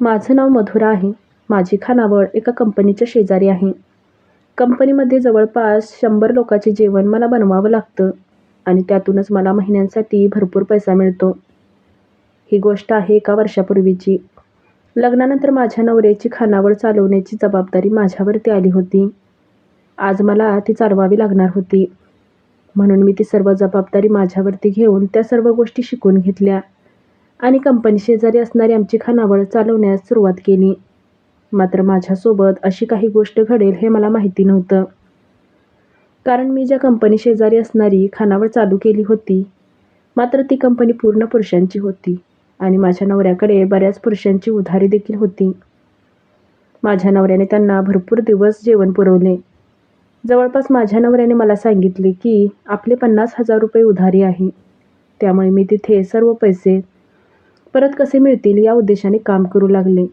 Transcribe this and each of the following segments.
माझं नाव मधुरा आहे. माझी खानावळ एका कंपनीच्या शेजारी आहे. कंपनीमध्ये जवळपास शंभर लोकांचे जेवण मला बनवावं लागतं आणि त्यातूनच मला महिन्यांसाठी भरपूर पैसा मिळतो. ही गोष्ट आहे एका वर्षापूर्वीची. लग्नानंतर माझ्या नवऱ्याची खानावळ चालवण्याची जबाबदारी माझ्यावरती आली होती. आज मला ती चालवावी लागणार होती. म्हणून मी ती सर्व जबाबदारी माझ्यावरती घेऊन त्या सर्व गोष्टी शिकून घेतल्या. आणि कंपनी शेजारी असणारी आमची खानावळ चालवण्यास सुरुवात केली. मात्र माझ्यासोबत अशी काही गोष्ट घडेल हे मला माहिती नव्हतं. कारण मी ज्या कंपनी शेजारी असणारी खानावळ चालू केली होती मात्र ती कंपनी पूर्ण पुरुषांची होती आणि माझ्या नवऱ्याकडे बऱ्याच पुरुषांची उधारी देखील होती. माझ्या नवऱ्याने त्यांना भरपूर दिवस जेवण पुरवले. जवळपास माझ्या नवऱ्याने मला सांगितले की आपले पन्नास हजार रुपये उधारी आहे. त्यामुळे मी तिथे सर्व पैसे परत कसे मिळतील या उद्देशाने काम करू लागले.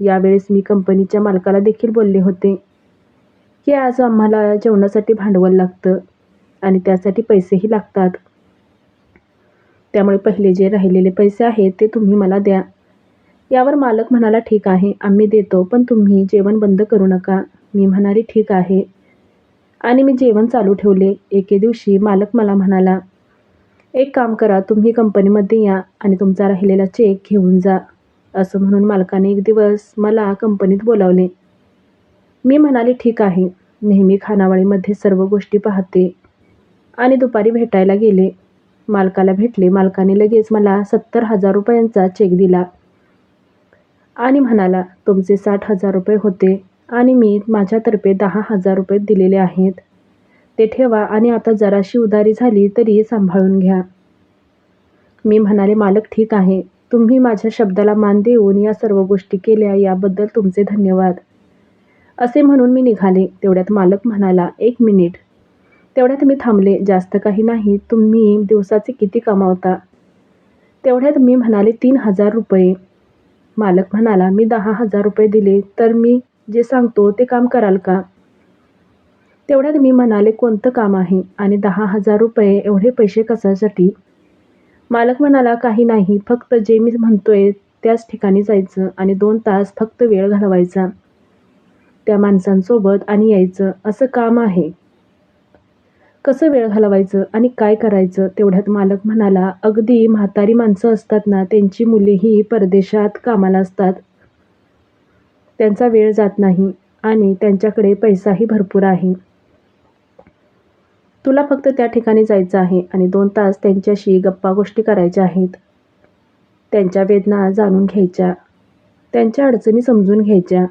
यावेळेस मी कंपनीच्या मालकाला देखील बोलले होते की आज आम्हाला जेवणासाठी भांडवल लागतं आणि त्यासाठी पैसेही लागतात. त्यामुळे पहिले जे राहिलेले पैसे आहेत ते तुम्ही मला द्या. यावर मालक म्हणाला ठीक आहे आम्ही देतो पण तुम्ही जेवण बंद करू नका. मी म्हणाले ठीक आहे. आणि मी जेवण चालू ठेवले. एके दिवशी मालक मला म्हणाला एक काम करा तुम्ही कंपनीमध्ये या आणि तुमचा राहिलेला चेक घेऊन जा असं म्हणून मालकाने एक दिवस मला कंपनीत बोलावले. मी म्हणाले ठीक आहे. नेहमी खानावळीमध्ये सर्व गोष्टी पाहते आणि दुपारी भेटायला गेले. मालकाला भेटले. मालकाने लगेच मला सत्तर हजार रुपयांचा चेक दिला आणि म्हणाला तुमचे साठ हजार रुपये होते आणि मी माझ्यातर्फे दहा हजार रुपये दिलेले आहेत. ते ठेवा आणि आता जराशी उदारी झाली तरी सांभाळून घ्या. मी म्हणाले मालक ठीक आहे. तुम्ही माझ्या शब्दाला मान देऊन या सर्व गोष्टी केल्या याबद्दल तुमचे धन्यवाद. असे म्हणून मी निघाले. तेवढ्यात मालक म्हणाला एक मिनिट. तेवढ्यात मी थांबले. जास्त काही नाही. तुम्ही दिवसाचे किती कमावता? तेवढ्यात मी म्हणाले तीन हजार रुपये. मालक म्हणाला मी दहा हजार रुपये दिले. तर मी जे सांगतो ते काम कराल का? तेवढ्यात मी म्हणाले कोणतं काम आहे? आणि दहा हजार रुपये एवढे पैसे कशासाठी? मालक म्हणाला काही नाही. फक्त जे मी म्हणतोय त्याच ठिकाणी जायचं आणि दोन तास फक्त वेळ घालवायचा त्या माणसांसोबत आणि यायचं. असं काम आहे. कसं वेळ घालवायचं आणि काय करायचं? तेवढ्यात मालक म्हणाला अगदी म्हातारी माणसं असतात ना त्यांची मुलेही परदेशात कामाला असतात. त्यांचा वेळ जात नाही आणि त्यांच्याकडे पैसाही भरपूर आहे. तुला फक्त त्या ठिकाणी जायचं आहे आणि दोन तास त्यांच्याशी गप्पा गोष्टी करायच्या आहेत. त्यांच्या वेदना जाणून घ्यायच्या. त्यांच्या अडचणी समजून घ्यायच्या.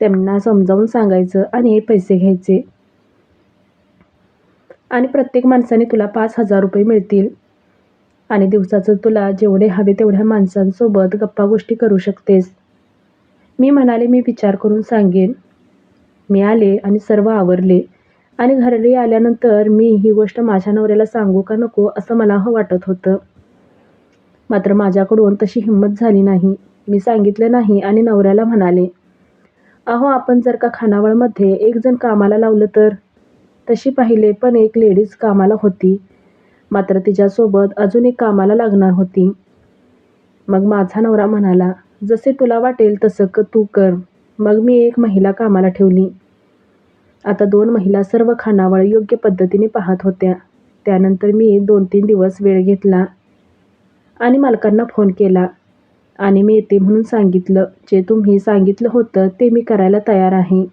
त्यांना समजावून सांगायचं आणि पैसे घ्यायचे. आणि प्रत्येक माणसाने तुला पाच हजार रुपये मिळतील. आणि दिवसाचं तुला जेवढे हवे तेवढ्या माणसांसोबत गप्पा गोष्टी करू शकतेस. मी म्हणाले मी विचार करून सांगेन. मी आले आणि सर्व आवरले. आणि घरी आल्यानंतर मी ही गोष्ट माझ्या नवऱ्याला सांगू का नको असं मला हं वाटत होतं. मात्र माझ्याकडून तशी हिंमत झाली नाही. मी सांगितलं नाही आणि नवऱ्याला म्हणाले अहो आपण जर का खानावळमध्ये एक जण कामाला लावलं तर? तशी पाहिले पण एक लेडीज कामाला होती. मात्र तिच्यासोबत अजून एक कामाला लागणार होती. मग माझा नवरा म्हणाला जसे तुला वाटेल तसं क तू कर. मग मी एक महिला कामाला ठेवली. आता दोन महिला सर्व खानावळ योग्य पद्धतीने पाहत होत्या. त्यानंतर मी दोन तीन दिवस वेळ घेतला आणि मालकांना फोन केला. आणि मी येते म्हणून सांगितलं. जे तुम्ही सांगितलं होतं ते मी करायला तयार आहे.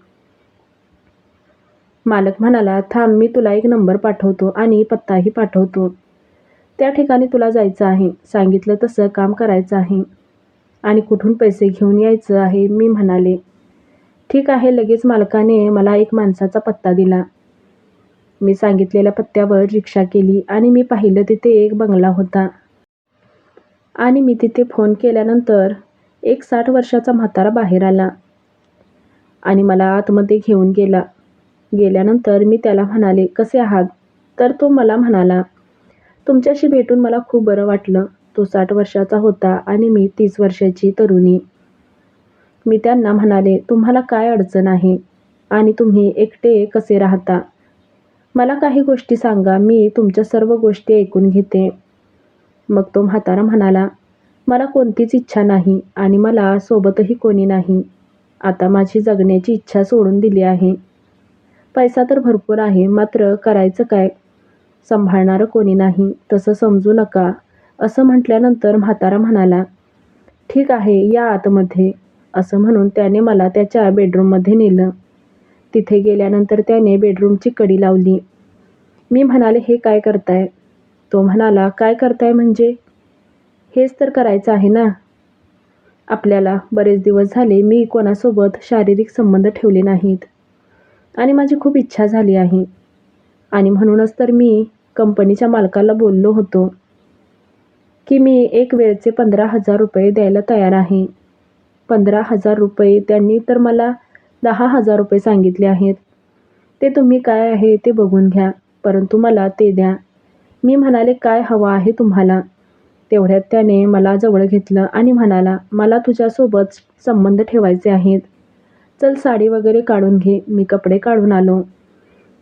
मालक म्हणाला थांब मी तुला एक नंबर पाठवतो आणि पत्ताही पाठवतो. त्या ठिकाणी तुला जायचं आहे. सांगितलं तसं काम करायचं आहे. आणि कुठून पैसे घेऊन यायचं आहे? मी म्हणाले. ठीक आहे लगेच मालकाने मला एक माणसाचा पत्ता दिला. मी सांगितलेल्या पत्त्यावर रिक्षा केली आणि मी पाहिलं तिथे एक बंगला होता. आणि मी तिथे फोन केल्यानंतर एक साठ वर्षाचा म्हातारा बाहेर आला आणि मला आतमध्ये घेऊन गेला. गेल्यानंतर मी त्याला म्हणाले कसे आहात? तर तो मला म्हणाला तुमच्याशी भेटून मला खूप बरं वाटलं. तो साठ वर्षाचा होता आणि मी तीस वर्षाची तरुणी. मी त्यांना म्हणाले तुम्हाला काय अडचण आहे? आणि तुम्ही एकटे कसे राहता? मला काही गोष्टी सांगा मी तुमच्या सर्व गोष्टी ऐकून घेते. मग तो म्हातारा म्हणाला मला कोणतीच इच्छा नाही आणि मला सोबतही कोणी नाही. आता माझी जगण्याची इच्छा सोडून दिली आहे. पैसा तर भरपूर आहे मात्र करायचं काय? सांभाळणारं कोणी नाही तसं समजू नका. असं म्हटल्यानंतर म्हातारा म्हणाला ठीक आहे या आतमध्ये. असं म्हणून त्याने मला त्याच्या बेडरूममध्ये नेलं. तिथे गेल्यानंतर त्याने बेडरूमची कडी लावली. मी म्हणाले हे काय करताय? तो म्हणाला काय करताय म्हणजे? हेच तर करायचं आहे ना. आपल्याला बरेच दिवस झाले मी कोणासोबत शारीरिक संबंध ठेवले नाहीत. आणि माझी खूप इच्छा झाली आहे. आणि म्हणूनच तर मी कंपनीच्या मालकाला बोललो होतो की मी एक वेळचे पंधरा हजार रुपये द्यायला तयार आहे. पंधरा हजार रुपये. त्यांनी तर मला दहा हजार रुपये सांगितले आहेत. ते तुम्ही काय आहे ते बघून घ्या परंतु मला ते द्या. मी म्हणाले काय हवं आहे तुम्हाला? तेवढ्यात त्याने मला जवळ घेतलं आणि म्हणाला मला तुझ्यासोबत संबंध ठेवायचे आहेत. चल साडी वगैरे काढून घे मी कपडे काढून आलो.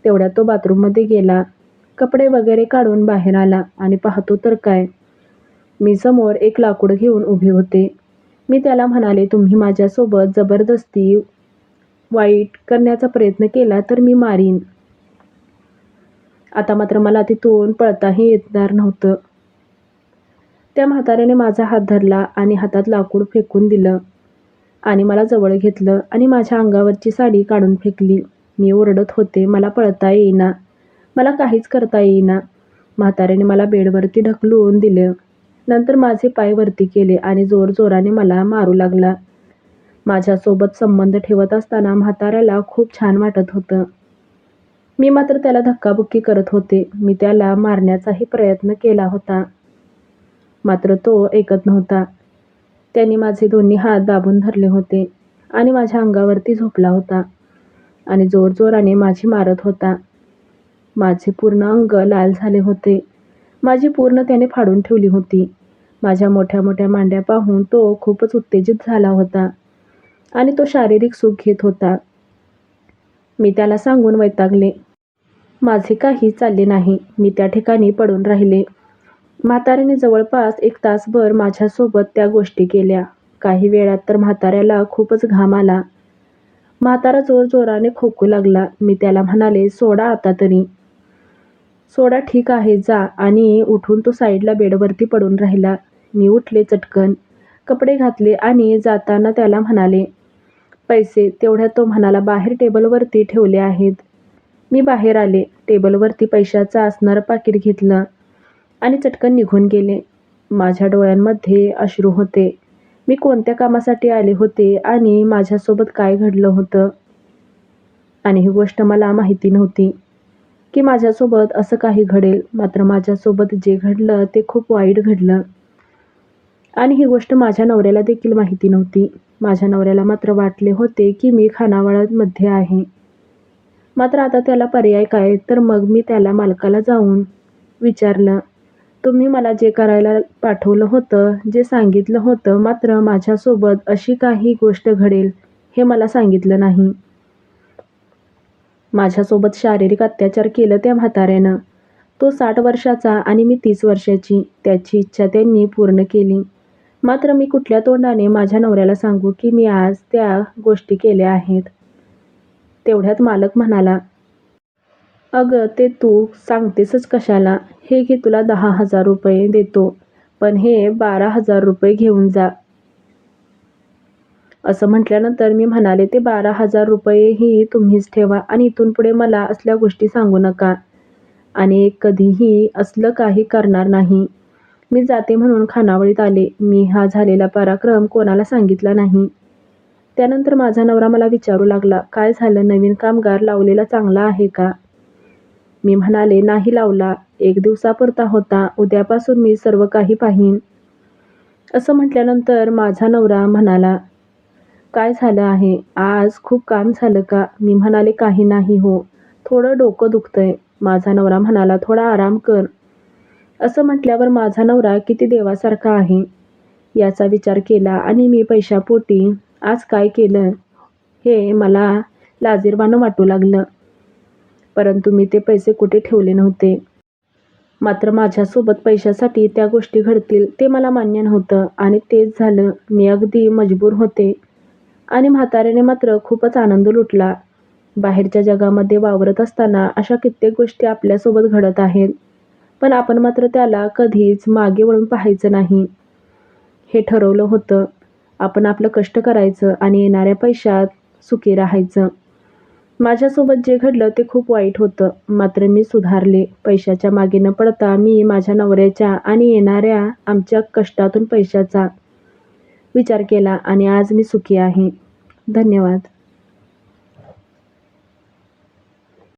तेवढ्यात तो बाथरूममध्ये गेला. कपडे वगैरे काढून बाहेर आला आणि पाहतो तर काय. मी समोर एक लाकूड घेऊन उभे होते. मी त्याला म्हणाले तुम्ही माझ्यासोबत जबरदस्ती वाईट करण्याचा प्रयत्न केला तर मी मारीन. आता मात्र मला तिथून पळताही येणार नव्हतं. त्या म्हाताऱ्याने माझा हात धरला आणि हातात लाकूड फेकून दिलं आणि मला जवळ घेतलं आणि माझ्या अंगावरची साडी काढून फेकली. मी ओरडत होते मला पळता येईना. मला काहीच करता येईना. म्हाताऱ्याने मला बेडवरती ढकलून दिलं. नंतर माझे पाय वरती केले आणि जोरजोराने मला मारू लागला. माझ्यासोबत संबंध ठेवत असताना म्हाताऱ्याला खूप छान वाटत होतं. मी मात्र त्याला धक्काबुक्की करत होते. मी त्याला मारण्याचाही प्रयत्न केला होता. मात्र तो ऐकत नव्हता. त्याने माझे दोन्ही हात दाबून धरले होते आणि माझ्या अंगावरती झोपला होता आणि जोरजोराने माझी मारत होता. माझे पूर्ण अंग लाल झाले होते. माझी पूर्ण त्याने फाडून ठेवली होती. माझ्या मोठ्या मोठ्या मांड्या पाहून तो खूपच उत्तेजित झाला होता आणि तो शारीरिक सुख घेत होता. मी त्याला सांगून वैतागले. माझे काही चालले नाही. मी त्या ठिकाणी पडून राहिले. म्हाताऱ्याने जवळपास एक तासभर माझ्यासोबत त्या गोष्टी केल्या. काही वेळात तर म्हाताऱ्याला खूपच घाम आला. म्हातारा जोरजोराने खोकू लागला. मी त्याला म्हणाले सोडा आता तरी. सोडा ठीक आहे जा. आणि उठून तो साईडला बेडवरती पडून राहिला. मी उठले चटकन. कपडे घातले आणि जाताना त्याला म्हणाले पैसे. तेवढ्या तो म्हणाला बाहेर टेबलवरती ठेवले आहेत. मी बाहेर आले. टेबलवरती पैशाचं असणारं पाकिट घेतलं आणि चटकन निघून गेले. माझ्या डोळ्यांमध्ये अश्रू होते. मी कोणत्या कामासाठी आले होते आणि माझ्यासोबत काय घडलं होतं? आणि ही गोष्ट मला माहिती नव्हती. की माझ्यासोबत असं काही घडेल. मात्र माझ्यासोबत जे घडलं ते खूप वाईट घडलं. आणि ही गोष्ट माझ्या नवऱ्याला देखील माहिती नव्हती. माझ्या नवऱ्याला मात्र वाटले होते की मी खानावळामध्ये आहे. मात्र आता त्याला पर्याय काय? तर मग मी त्याला मालकाला जाऊन विचारलं तुम्ही मला जे करायला पाठवलं होतं जे सांगितलं होतं मात्र माझ्यासोबत अशी काही गोष्ट घडेल हे मला सांगितलं नाही. माझ्यासोबत शारीरिक अत्याचार केलं त्या म्हाताऱ्यानं. तो साठ वर्षाचा आणि मी तीस वर्षाची त्याची इच्छा त्यांनी पूर्ण केली. मात्र मी कुठल्या तोंडाने माझ्या नवऱ्याला सांगू की मी आज त्या गोष्टी केल्या आहेत? तेवढ्यात मालक म्हणाला अगं ते तू सांगतेसच कशाला? हे घे तुला दहा हजार रुपये देतो. पण हे बारा हजार रुपये घेऊन जा. असं म्हटल्यानंतर मी म्हणाले ते बारा हजार रुपयेही तुम्हीच ठेवा आणि इथून पुढे मला असल्या गोष्टी सांगू नका. आणि कधीही असलं काही करणार नाही. मी जाते म्हणून खानावळीत आले. मी हा झालेला पराक्रम कोणाला सांगितला नाही. त्यानंतर माझा नवरा मला विचारू लागला काय झालं? नवीन कामगार लावलेला चांगला आहे का? मी म्हणाले नाही लावला. एक दिवसापुरता होता. उद्यापासून मी सर्व काही पाहीन. असं म्हटल्यानंतर माझा नवरा म्हणाला काय झालं आहे? आज खूप काम झालं का? मी म्हणाले काही नाही हो. थोडं डोकं दुखतंय. माझा नवरा म्हणाला थोडा आराम कर. असं म्हटल्यावर माझा नवरा किती देवासारखा आहे. याचा विचार केला आणि मी पैशापोटी आज काय केलं हे मला लाजीरवाणं वाटू लागलं. परंतु मी ते पैसे कुठे ठेवले नव्हते? मात्र माझ्यासोबत पैशासाठी त्या गोष्टी घडतील ते मला मान्य नव्हतं. आणि तेच झालं. मी अगदी मजबूर होते. आणि म्हाताऱ्याने मात्र खूपच आनंद लुटला. बाहेरच्या जगामध्ये वावरत असताना अशा कित्येक गोष्टी आपल्यासोबत घडत आहेत. पण आपण मात्र त्याला कधीच मागे वळून पाहायचं नाही. हे ठरवलं होतं. आपण आपलं कष्ट करायचं आणि येणाऱ्या पैशात सुखी राहायचं. माझ्यासोबत जे घडलं ते खूप वाईट होतं. मात्र मी सुधारले. पैशाच्या मागे न पडता मी माझ्या नवऱ्याच्या आणि येणाऱ्या आमच्या कष्टातून पैशाचा विचार केला आणि आज मी सुखी आहे. धन्यवाद.